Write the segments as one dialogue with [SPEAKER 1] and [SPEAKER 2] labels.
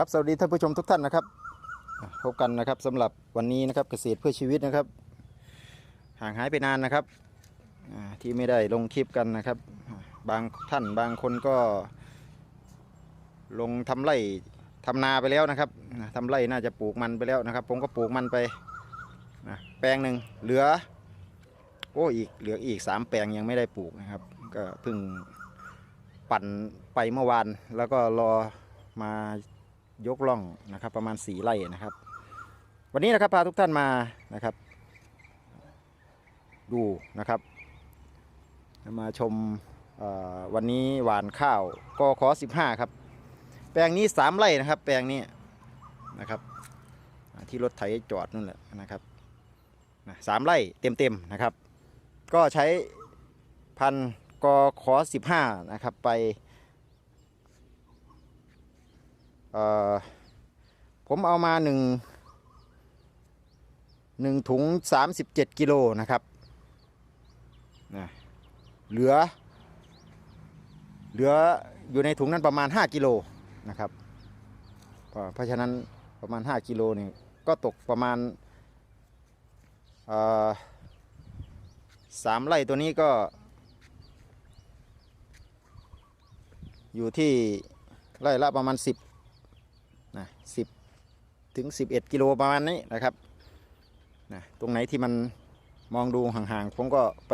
[SPEAKER 1] ครับสวัสดีท่านผู้ชมทุกท่านนะครับพบกันนะครับสำหรับวันนี้นะครับเกษตรเพื่อชีวิตนะครับ ห่างหายไปนานนะครับที่ไม่ได้ลงคลิปกันนะครับ บางท่านบางคนก็ ลงทำไร่ทำนาไปแล้วนะครับอ่าทำไร่น่าจะปลูกมันไปแล้วนะครับ ผมก็ปลูกมันไปแปลงหนึ่งเหลือโอ้อีกเหลืออีกสามแปลงยังไม่ได้ปลูกนะครับ ก็เพิ่งปั่นไปเมื่อวานแล้วก็รอมา ยกล่องนะครับประมาณสี่ไร่นะครับ วันนี้นะครับพาทุกท่านมานะครับ ดูนะครับ มาชมวันนี้หวานข้าวกอขอ15 ครับ แปลงนี้ 3ไร่นะครับ แปลงนี้นะครับ ที่รถไถจอดนั่นแหละนะครับสามไร่เต็มๆนะครับ ก็ใช้พันธุ์กขอ15 นะครับไปเอ่อ ผมเอามาหนึ่งหนึ่งถุง37กิโลนะครับนะเหลือ เหลืออยู่ในถุงนั้นประมาณ5กิโลนะครับ เพราะฉะนั้นประมาณ5กิโลนี่ก็ตกประมาณสามไร่ตัวนี้ก็ อยู่ที่ไร่ละประมาณ10 นะ10ถึง11กิโลประมาณนี้นะครับนะตรงไหนที่มันมองดูห่างๆ ผมก็ไป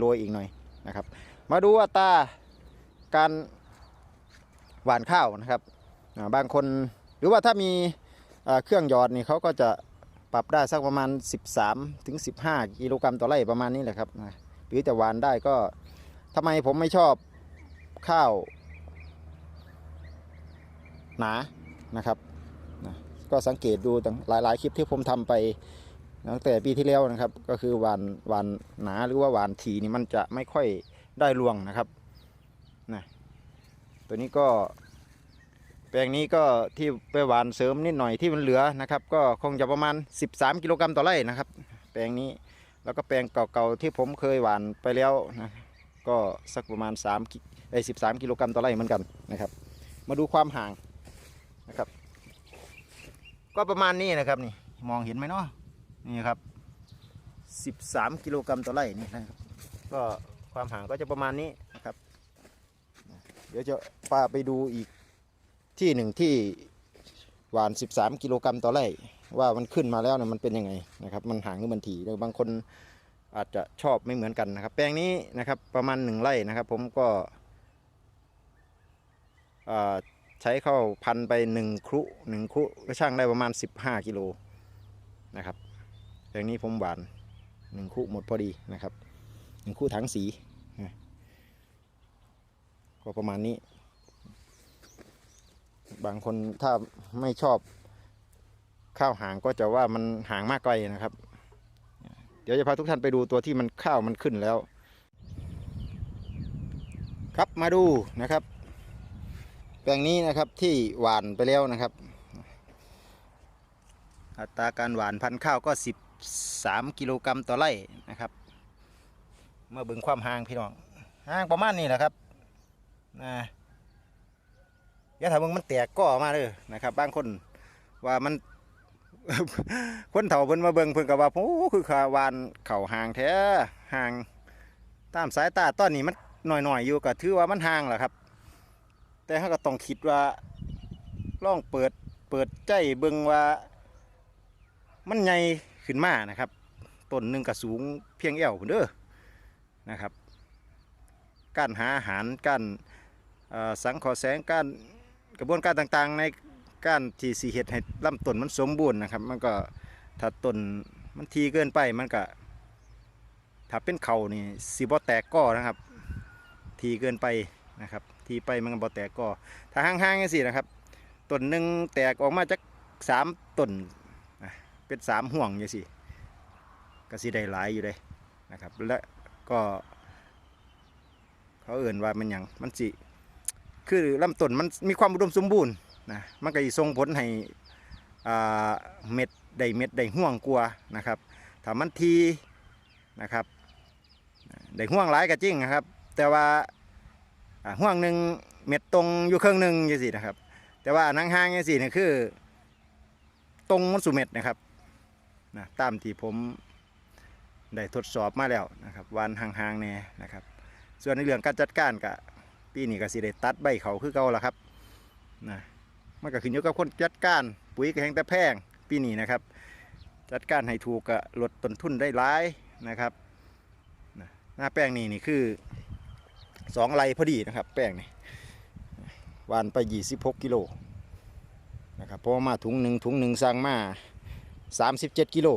[SPEAKER 1] โรยๆอีกหน่อยนะครับ มาดูอัตราการหว่านข้าวนะครับบางคนหรือว่าถ้ามีเครื่องหยอดนี่เขาก็จะปรับได้สักประมาณ 13ถึง15 กิโลกรัมต่อไร่ประมาณนี้แหละครับนะหรือจะหวานได้ก็ทำไมผมไม่ชอบข้าว หนา นะครับนะก็สังเกตดูตั้งหลาย ๆ คลิปที่ผมทำไปตั้งแต่ปีที่แล้วนะครับ ก็คือหวานหวานหนาหรือว่าหวานทีนี่มันจะไม่ค่อยได้รวงนะครับนะตัวนี้ก็ แปลงนี้ก็ที่ไปหวานเสริมนิดหน่อยที่มันเหลือนะครับ ก็คงจะประมาณ 13 กิโลกรัมต่อไร่นะครับ แปลงนี้แล้วก็แปลงเก่าๆที่ผมเคยหวานไปแล้วนะก็สักประมาณ3กิไอ้13 กิโลกรัมต่อไร่เหมือนกันนะครับ มาดูความห่าง นะครับ ก็ประมาณนี้นะครับนี่มองเห็นไหมเนาะนี่ครับ 13 กิโลกรัมต่อไร่นี่นะครับก็ความห่างก็จะประมาณนี้นะครับ เดี๋ยวจะพาไปดูอีกที่หนึ่งที่หวาน 13 กิโลกรัมต่อไร่ ว่ามันขึ้นมาแล้วเนี่ยมันเป็นยังไงนะครับ มันห่างหรือมันถี่บางคนอาจจะชอบไม่เหมือนกันนะครับ แปลงนี้นะครับประมาณหนึ่งไร่นะครับ ผมก็อ่า ใช้เข้าพันไปหนึ่งครุหนึ่งครุก็ช่างได้ประมาณ 15 กิโลนะครับอย่างนี้ผมหวานหนึ่งครุหมดพอดีนะครับหนึ่งครุถังสีก็ประมาณนี้ บางคนถ้าไม่ชอบข้าวหางก็จะว่ามันหางมากไกลนะครับ เดี๋ยวจะพาทุกท่านไปดูตัวที่มันข้าวมันขึ้นแล้ว ครับมาดูนะครับ แปลงนี้นะครับที่หวานไปแล้วนะครับ อัตราการหวานพันธุ์ข้าวก็ 13 กิโลกรัมต่อไร่นะครับเมื่อบึงความห่างพี่น้องห่างประมาณนี้แหละครับนะยาถามมึงมันแตกก่อมาเลยนะครับบางคนว่ามันคนเฒ่าเพิ่นมาเบิ่งเพิ่นก็ว่าโอ้คือขาหวานเข่าห่างแท้ห่างตามสายตาตอนนี้มันหน่อยๆอยู่ก็ถือว่ามันห่างแหละครับ แต่เขาก็ต้องคิดว่าลองเปิดเปิดใจเบิ่งว่า มันใหญ่ขึ้นมานะครับต้นหนึ่งก็สูงเพียงแอวพุ่นเด้อนะครับการหาอาหารการสังเคราะห์แสงการกระบวนการต่างๆ ในการที่สีเห็ดให้ลำต้นมันสมบูรณ์นะครับ มันก็ถ้าต้นมันทีเกินไปมันก็ถ้าเป็นเขานี่สีบ่แตกก้อนะครับ ทีเกินไปนะครับ ทีไปมันก็บ่แตกก้อถ้าห่างๆกันสินะครับต้นหนึ่งแตกออกมาจากสามต้นเป็นสามห่วงอย่างสิก็สิได้หลายอยู่เลยนะครับและก็ เขาเอื่นว่ามันยังมันสิคือลำต้นมันมีความอุดมสมบูรณ์นะมันก็สิส่งผลให้เม็ดได้เม็ดได้ห่วงกลัวนะครับถ้ามันทีนะครับได้ห่วงหลายก็จริงนะครับ แต่ว่า ห่วงหนึ่งเม็ดตรงอยู่เครื่องหนึ่งย่างสินะครับ แต่ว่านังห้างยังสี่เนี่ยคือ ตรงมันสุเม็ดนะครับนะตามที่ผมได้ทดสอบมาแล้วนะครับวันห่างๆเนี่ยนะครับ ส่วนในเรื่องการจัดการกับปีนี้ก็สิได้ตัดใบเขาคือเก่าละครับนะมันก็ขึ้นอยู่กับคนจัดการปุ๋ยก็แห้งแต่แพงปีนี้นะครับ จัดการให้ถูกก็ลดต้นทุนได้หลายนะครับหน้าแป้งนี่นี่คือ สองไรพอดีนะครับ แป้งนี่วานไป26กิโลนะครับเพราะว่ามาถุงหนึ่งถุงหนึ่งสั่งมา37กิโล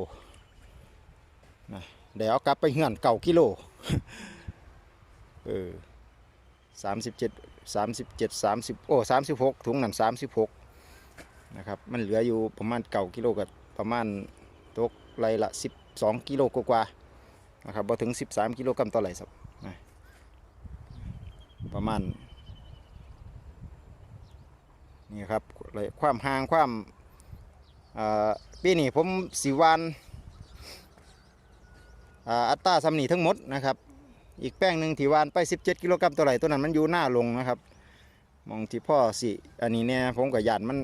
[SPEAKER 1] นะเดี๋ยวกลับไปเหือนเก่ากิโลเออสามสิบเจ็ดสามสิบเจ็ดสามสิบโอ้สามสิบหกถุงนั่นสามสิบหกนะครับมันเหลืออยู่ประมาณเก่ากิโลกับประมาณตกไรละสิบสองกิโลกว่าๆนะครับพอถึงสิบสามกิโลกรัมต่อไรสักนะ ประมาณนี่ครับเลยความห่างความปีนี้ผมสีวานอัตราสำนีทั้งหมดนะครับ อีกแป้งหนึ่งที่วานไป 17 กิโลกรัมตัวไหร่ตัวนั้นมันอยู่หน้าลงนะครับมองที่พ่อสิอันนี้เนี่ยผมกับยานมัน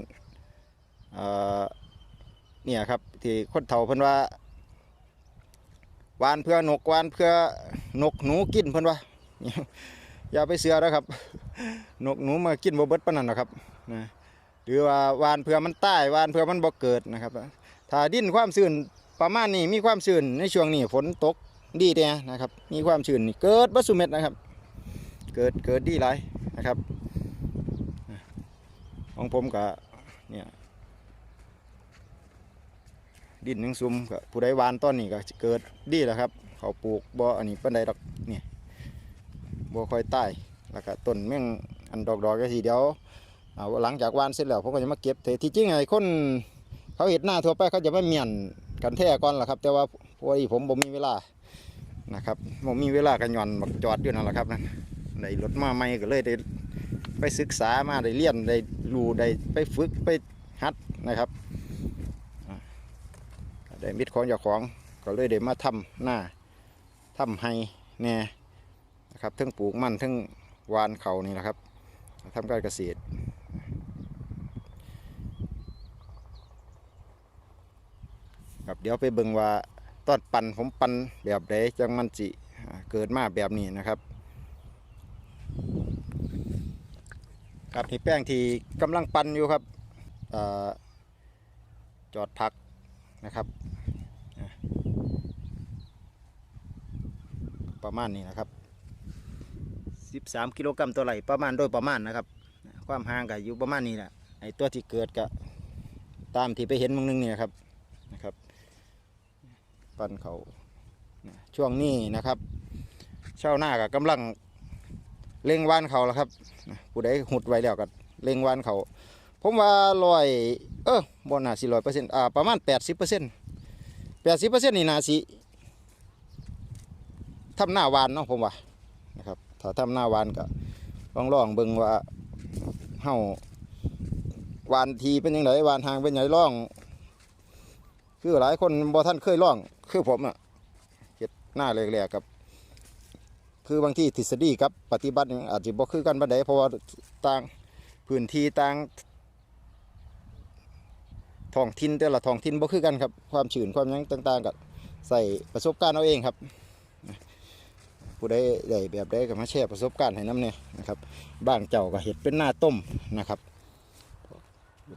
[SPEAKER 1] เอ่อเนี่ยครับที่คนเฒ่าเพิ่นว่าวานเพื่อนกวานเพื่อนกหนูกินเพิ่นว่า อย่าไปเสือนะครับนกหนูมากินบเบิดปนนั้นนะครับนะหรือว่าวานเพื่อมันตายวานเพื่อมันบ่เกิดนะครับ ถ้าดิ้นความชื้นประมาณนี้มีความชื้นในช่วงนี้ฝนตกดีเนี่ยนะครับ มีความชื้นเกิดบัสุเม็ดนะครับ เกิดเกิดดีหลายนะครับ ของผมก็เนี่ยดินหนึ่งซุ่มก็ผู้ใดวานต้นนี่ก็เกิดดีแล้วครับ เขาปลูกบ่อันนี้ปันใดดอกเนี่ย บ่ค่อยใต้แล้วก็ต้นแม่งอันดอกๆก็ทีเดียวเอาหลังจากวานเสร็จแล้วผมก็จะมาเก็บแต่ที่จริงไอ้คนเขาเห็ดหน้าทั่วไปเขาจะไม่เมียนกันแท้ก่อนล่ะครับ แต่ว่าพอดีผมบ่มีเวลานะครับผมมีเวลากันย่อนบักจอดอยู่นั่นแหละครับนั่นได้รถมาใหม่ก็เลยได้ไปศึกษามาได้เรียนได้รู้ได้ไปฝึกไปหัดนะครับได้มิดของเจ้าของก็เลยได้มาทำหน้าทำให้แน่ นะครับทั้งปลูกมันทั้งวานเขานี่นะครับทำการเกษตร ครับเดี๋ยวไปเบิ่งว่าตอนปั่นผมปั่นแบบใดจังมันจิเกิดมาแบบนี้นะครับ ครับนี่แป้งที่กำลังปั่นอยู่ครับอจอดพักนะครับ ประมาณนี้นะครับ 13กิโลกรัมตัวไหลประมาณโดยประมาณนะครับ ความห่างก็อยู่ประมาณนี้แหละไอตัวที่เกิดก็ตามที่ไปเห็นมึงนึงนี่นะครับนะครับ ปั้นเขาช่วงนี้นะครับเช่าวนาก็กำลังเล็งวานเขาแล้วครับผู้ใดหุดไว้แล้วก็เล็งวานเขาผมว่าลอยเออบนหน่าสิร้อยเปอร์เซ็นต์อ่าประมาณแปดสิบเปอร์เซ็นต์แปดสิบเปอร์เซ็นต์นี่นาสิทำหน้าวานเนาะผมว่านะครับ ถ้าทำหน้าวานก็ลองลองเบิ่งว่าเฮาวานทีเป็นยังไงวานหางเป็นยังไงล่อง คือหลายคนบ่ท่านเคยล่อง คือผมอะเฮ็ดหน้าแรกๆกับ คือบางที่ทฤษฎีกับปฏิบัติอาจจะบ่คือกันบันไดเพราะว่าต่างพื้นที่ต่างท้องถิ่นแต่ละท้องถิ่นบ่คือกันครับความชื้นความยังต่าง ๆก็ใส่ประสบการณ์เอาเองครับ ผู้ใดได้แบบใดก็มาแชร์ประสบการณ์ให้น้ำเนี่ยนะครับบ้างเจ้าก็เห็ดเป็นหน้าต้มนะครับ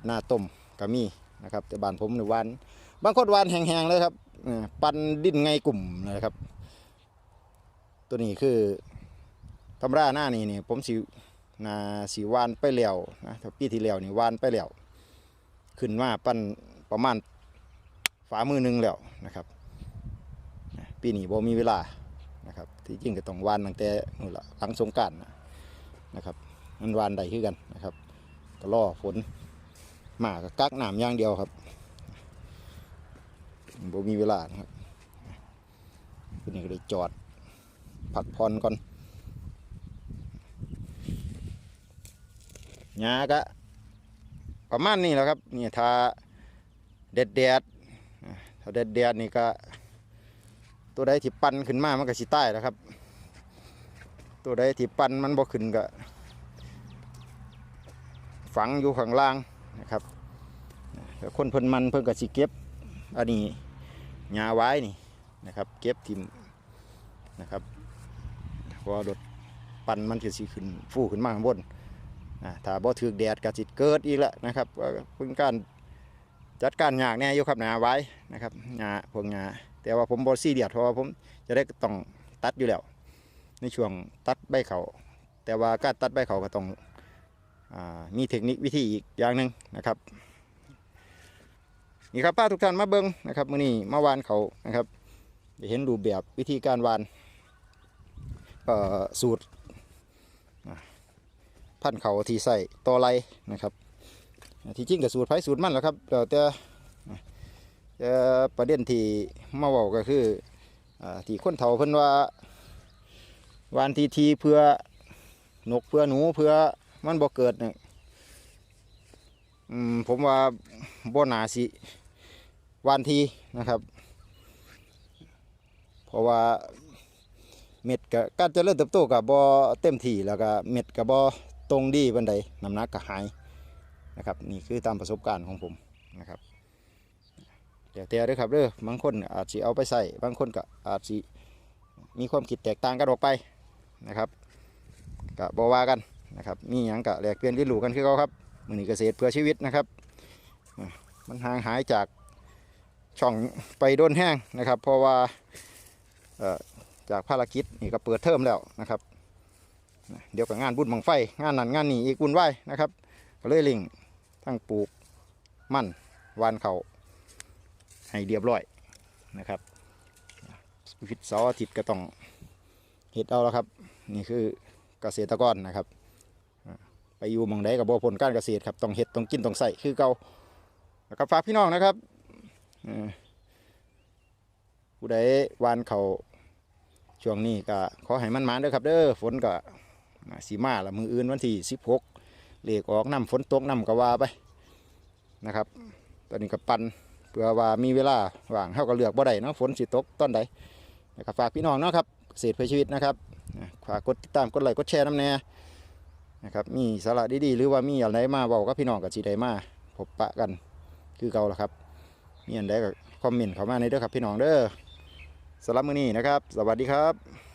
[SPEAKER 1] หน้าต้มก็มีนะครับแต่บ้านผมในวันบางคนวานแห้งๆเลยครับปันดิ้นไงกลุ่มเลยครับ ตัวนี้คือธรรมราหน้านี่นี่ผมสีนาสีวานไปแล้วนะถ้าปีที่แล้วนี่วานไปแล้วขึ้นมาปั้นประมาณฝ่ามือหนึงแล้วนะครับ ปีนี้บ่มีเวลานะครับ ที่จริงก็ต้องวานตั้งแต่นู่นละหลังสงการนะครับ มันวานใดคือกันนะครับก็รอฝนมาก็กักหน้ำอย่างเดียวครับบ่มีเวลานะครับทีนี้ก็เลยจอดพักผ่อนก่อนหญ้าก็ประมาณนี้แหละครับนี่ถ้าแดดแดดๆอ่าถ้าแดดแดดนี่ก็ ตัวใดที่ปั่นขึ้นมามันก็สิใต้แล้วครับ ตัวใดที่ปั่นมันบ่ขึ้นก็ฝังอยู่ข้างล่างนะครับคนเพิ่นมันเพิ่นก็สิเก็บอันนี้หญ้าไว้นี่นะครับ เก็บทิมนะครับพราะว่ารถปั่นมันก็สิขึ้นฟูขึ้นมาข้างบนอ่าถ้าบ่ถือแดดก็สิเกิดอีกแล้วนะครับว่าเป็นการ จัดการยากแน่อยู่ครับหญ้าไว้นะครับหญ้าพวกหญ้าแต่ว่าผมบ่ซีเรียสเพราะว่าผมจะได้ต้องตัดอยู่แล้ว ในช่วงตัดใบเขาแต่ว่าการตัดใบเขาก็ต้องอมีเทคนิควิธีอีกอย่างหนึ่งนะครับนี่ครับป้าทุกท่านมาเบิ้งนะครับมื่อนี้มาวานเขานะครับจะเห็นรูปแบบวิธีการวานสูตรอะพันเขาที่ใส่ต่อไรนะครับ ที่จริงกับสูตรไฟสูตรมันแหละครับแต่แต่ประเด็นที่มาเว้าก็คือที่คนเฒ่าเพิ่นว่าวานทีทีเพื่อนกเพื่อหนูเพื่อมันบ่เกิดเนี่ยผมว่าบ่นาสิวันทีนะครับ เพราะว่าเม็ดกับการเจริญเติบโตกับบอเต็มที่แล้วก็เม็ดกับบอตรงดีบันไดน้ำหนักก็หาย นะครับนี่คือตามประสบการณ์ของผมนะครับเดี๋ยวแต่เด้อครับเด้อบางคนอาจจะเอาไปใส่บางคนก็อาจจะมีความคิดแตกต่างกันออกไปนะครับก็บอว่ากันนะครับมีอย่างกะแลกเปลี่ยนเรียนรู้กันคือเขาครับมือนี้เกษตรเพื่อชีวิตนะครับ มันห่างหายจากช่องไปโดนแห้งนะครับ เพราะว่าจากภารกิจนี่ก็เปิดเทอมแล้วนะครับ เดี๋ยวกับงานบุญบังไฟ งานนั้นงานนี้อีกบุญไหวนะครับก็เลยลิง ทั้งปลูกมั่นวานเขาให้เรียบร้อยนะครับวิตเสาร์อาทิตย์ก็ต้องเห็ดเอาแล้วครับ นี่คือเกษตรกรนะครับ ไปอยู่มองใดกับบ่ผลการเกษตรครับต้องเห็ดต้องกินต้องใส่คือเก่าแล้วก็ฝากพี่น้องนะครับอ่อผู้ใดวานเขาช่วงนี้ก็ขอให้มันมาเด้อครับ เด้อฝนก็สีมาละมืออื่นวันที่สิบหก เหลขออกน้ำฝนตกน้ำก็ว่าไปนะครับ ตอนนี้ก็ปันเพื่อว่ามีเวลาว่างเท่าก็เลือกบ่ได้เนาะฝนสิตกตอนใดนะครับฝากพี่น้องเนาะครับเกษตรเพื่อชีวิตนะครับฝากกดติดตามกดไลค์กดแชร์น้ำแน่นะครับมีสาระดีๆหรือว่ามีอะไรมาบอกกับพี่น้องกับจีไดมาพบปะกันคือเก่าละครับมีอันใดก็คอมเมนต์เข้ามาในเด้อครับพี่น้องเด้อสำหรับมื้อนี้นะครับ สวัสดีครับ